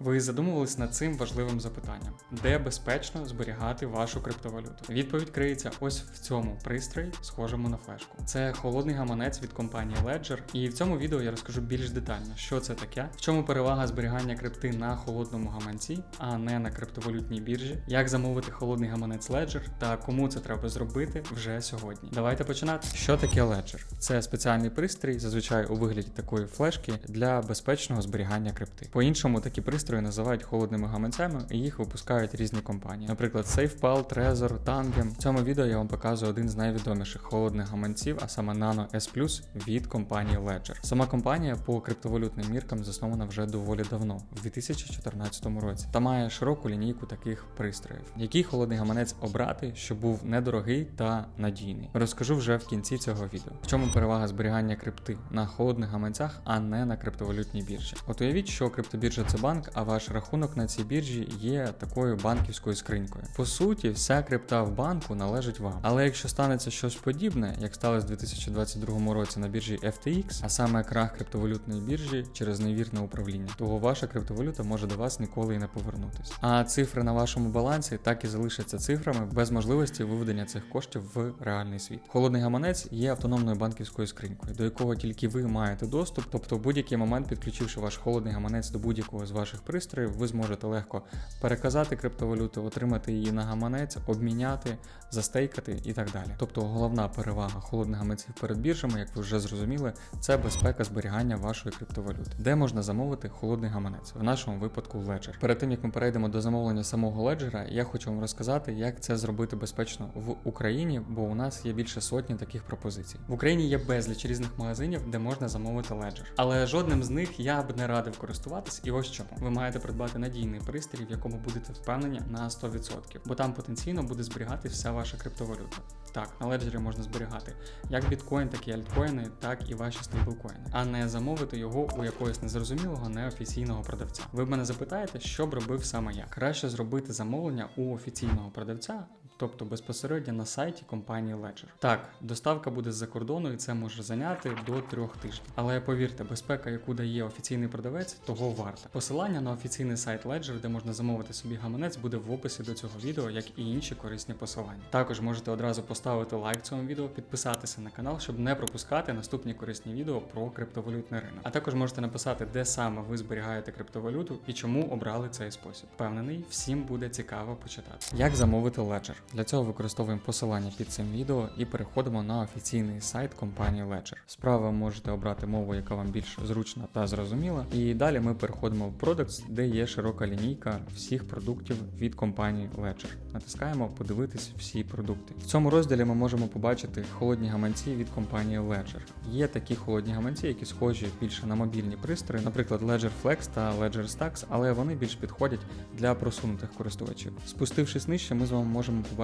Ви задумувались над цим важливим запитанням: де безпечно зберігати вашу криптовалюту? Відповідь криється ось в цьому пристрої, схожому на флешку. Це холодний гаманець від компанії Ledger, і в цьому відео я розкажу більш детально, що це таке, в чому перевага зберігання крипти на холодному гаманці, а не на криптовалютній біржі, як замовити холодний гаманець Ledger та кому це треба зробити вже сьогодні. Давайте починати. Що таке Ledger? Це спеціальний пристрій, зазвичай у вигляді такої флешки для безпечного зберігання крипти. По-іншому такі пристрої називають холодними гаманцями, і їх випускають різні компанії, наприклад, SafePal, Trezor, Tangem. В цьому відео я вам показую один з найвідоміших холодних гаманців, а саме Nano S Plus від компанії Ledger. Сама компанія по криптовалютним міркам заснована вже доволі давно, в 2014 році, та має широку лінійку таких пристроїв. Який холодний гаманець обрати, щоб був недорогий та надійний? Розкажу вже в кінці цього відео. В чому перевага зберігання крипти на холодних гаманцях, а не на криптовалютній біржі. От уявіть, що криптобіржа це банк, а ваш рахунок на цій біржі є такою банківською скринькою. По суті, вся крипта в банку належить вам. Але якщо станеться щось подібне, як сталося в 2022 році на біржі FTX, а саме крах криптовалютної біржі через невірне управління, то ваша криптовалюта може до вас ніколи і не повернутися. А цифри на вашому балансі так і залишаться цифрами без можливості виведення цих коштів в реальний світ. Холодний гаманець є автономною банківською скринькою, до якого тільки ви маєте доступ, тобто в будь-який момент, підключивши ваш холодний гаманець до будь-якого з ваших пристроїв, ви зможете легко переказати криптовалюту, отримати її на гаманець, обміняти, застейкати і так далі. Тобто головна перевага холодних гаманців перед біржами, як ви вже зрозуміли, це безпека зберігання вашої криптовалюти, де можна замовити холодний гаманець, в нашому випадку Ledger. Перед тим як ми перейдемо до замовлення самого Ledger, я хочу вам розказати, як це зробити безпечно в Україні, бо у нас є більше сотні таких пропозицій. В Україні є безліч різних магазинів, де можна замовити Ledger. Але жодним з них я б не радив користуватись, і ось чому. Ви маєте придбати надійний пристрій, в якому будете впевнені на 100%, бо там потенційно буде зберігатися вся ваша криптовалюта. Так, на леджері можна зберігати як біткоін, так і альткоїни, так і ваші стейблкоїни, а не замовити його у якогось незрозумілого неофіційного продавця. Ви мене запитаєте, що б робив саме я? Краще зробити замовлення у офіційного продавця. Тобто безпосередньо на сайті компанії Ledger. Так, доставка буде з-за кордону і це може зайняти до трьох тижнів. Але повірте, безпека, яку дає офіційний продавець, того варта. Посилання на офіційний сайт Ledger, де можна замовити собі гаманець, буде в описі до цього відео, як і інші корисні посилання. Також можете одразу поставити лайк цьому відео, підписатися на канал, щоб не пропускати наступні корисні відео про криптовалютний ринок. А також можете написати, де саме ви зберігаєте криптовалюту і чому обрали цей спосіб. Впевнений, всім буде цікаво почитати. Як замовити Ledger? Для цього використовуємо посилання під цим відео і переходимо на офіційний сайт компанії Ledger. Справа можете обрати мову, яка вам більш зручна та зрозуміла. І далі ми переходимо в Products, де є широка лінійка всіх продуктів від компанії Ledger. Натискаємо подивитись всі продукти. В цьому розділі ми можемо побачити холодні гаманці від компанії Ledger. Є такі холодні гаманці, які схожі більше на мобільні пристрої, наприклад, Ledger Flex та Ledger Stacks, але вони більш підходять для просунутих користувачів. Спустившись нижче, ми з вами можемо побачити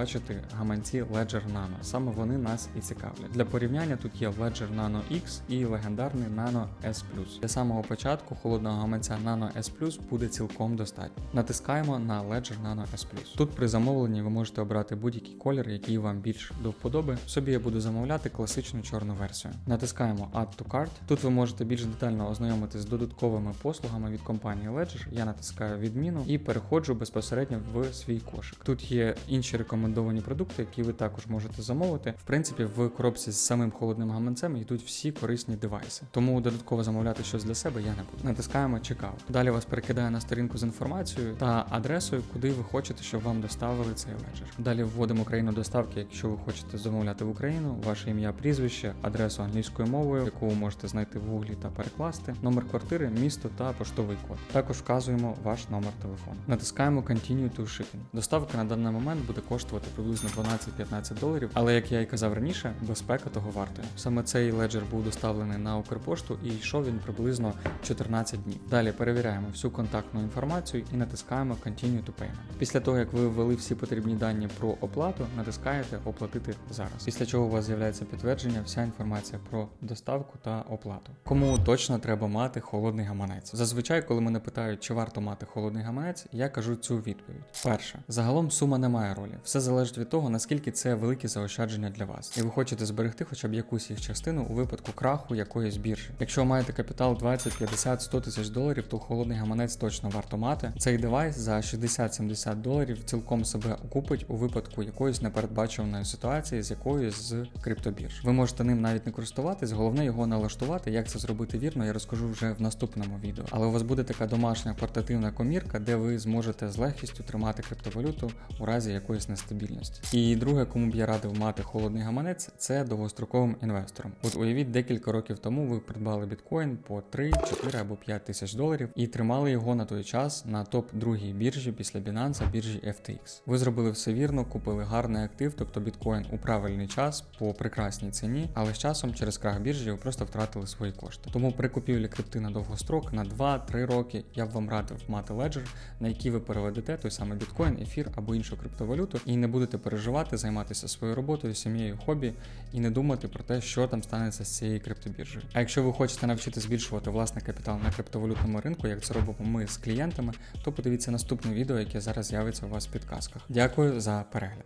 гаманці Ledger Nano. Саме вони нас і цікавлять. Для порівняння тут є Ledger Nano X і легендарний Nano S Для самого початку холодного гаманця Nano S буде цілком достатньо. Натискаємо на Ledger Nano S Тут при замовленні ви можете обрати будь-який колір, який вам більш до вподоби. Собі я буду замовляти класичну чорну версію. Натискаємо Add to Cart. Тут ви можете більш детально ознайомитись з додатковими послугами від компанії Ledger. Я натискаю відміну і переходжу безпосередньо в свій кошик. Тут є інші рекомендовані продукти, які ви також можете замовити. В принципі, в коробці з самим холодним гаманцем йдуть всі корисні девайси. Тому додатково замовляти щось для себе я не буду. Натискаємо Checkout. Далі вас перекидає на сторінку з інформацією та адресою, куди ви хочете, щоб вам доставили цей леджер. Далі вводимо країну доставки, якщо ви хочете замовляти в Україну, ваше ім'я, прізвище, адресу англійською мовою, яку ви можете знайти в гуглі та перекласти, номер квартири, місто та поштовий код. Також вказуємо ваш номер телефону. Натискаємо Continue to Shipping. Доставка на даний момент буде коштувати приблизно 12-15 доларів, але як я і казав раніше, безпека того вартує. Саме цей леджер був доставлений на Укрпошту і йшов він приблизно 14 днів. Далі перевіряємо всю контактну інформацію і натискаємо Continue to Payment. Після того, як ви ввели всі потрібні дані про оплату, натискаєте Оплатити зараз. Після чого у вас з'являється підтвердження, вся інформація про доставку та оплату. Кому точно треба мати холодний гаманець? Зазвичай, коли мене питають, чи варто мати холодний гаманець, я кажу цю відповідь. Перше, загалом сума не має ролі. Все залежить від того, наскільки це великі заощадження для вас, і ви хочете зберегти хоча б якусь їх частину у випадку краху якоїсь біржі. Якщо ви маєте капітал 20, 50, 100 тисяч доларів, то холодний гаманець точно варто мати. Цей девайс за 60-70 доларів цілком себе окупить у випадку якоїсь непередбачуваної ситуації з якоюсь з криптобірж. Ви можете ним навіть не користуватись, головне його налаштувати. Як це зробити вірно, я розкажу вже в наступному відео. Але у вас буде така домашня портативна комірка, де ви зможете з легкістю тримати криптовалюту у разі якоїсь нестабільності. І друге, кому б я радив мати холодний гаманець, це довгостроковим інвестором. От уявіть, декілька років тому ви придбали біткоін по 3, 4 або 5 тисяч доларів і тримали його на той час на топ другій біржі після Binance, біржі FTX. Ви зробили все вірно, купили гарний актив, тобто біткоін у правильний час по прекрасній ціні, але з часом через крах біржі ви просто втратили свої кошти. Тому при купівлі крипти на довгострок на 2-3 роки я б вам радив мати леджер, на який ви переведете той самий біткоін, ефір або іншу криптовалюту, і не будете переживати, займатися своєю роботою, сім'єю, хобі і не думати про те, що там станеться з цією криптобіржею. А якщо ви хочете навчити збільшувати власний капітал на криптовалютному ринку, як це робимо ми з клієнтами, то подивіться наступне відео, яке зараз з'явиться у вас в підказках. Дякую за перегляд.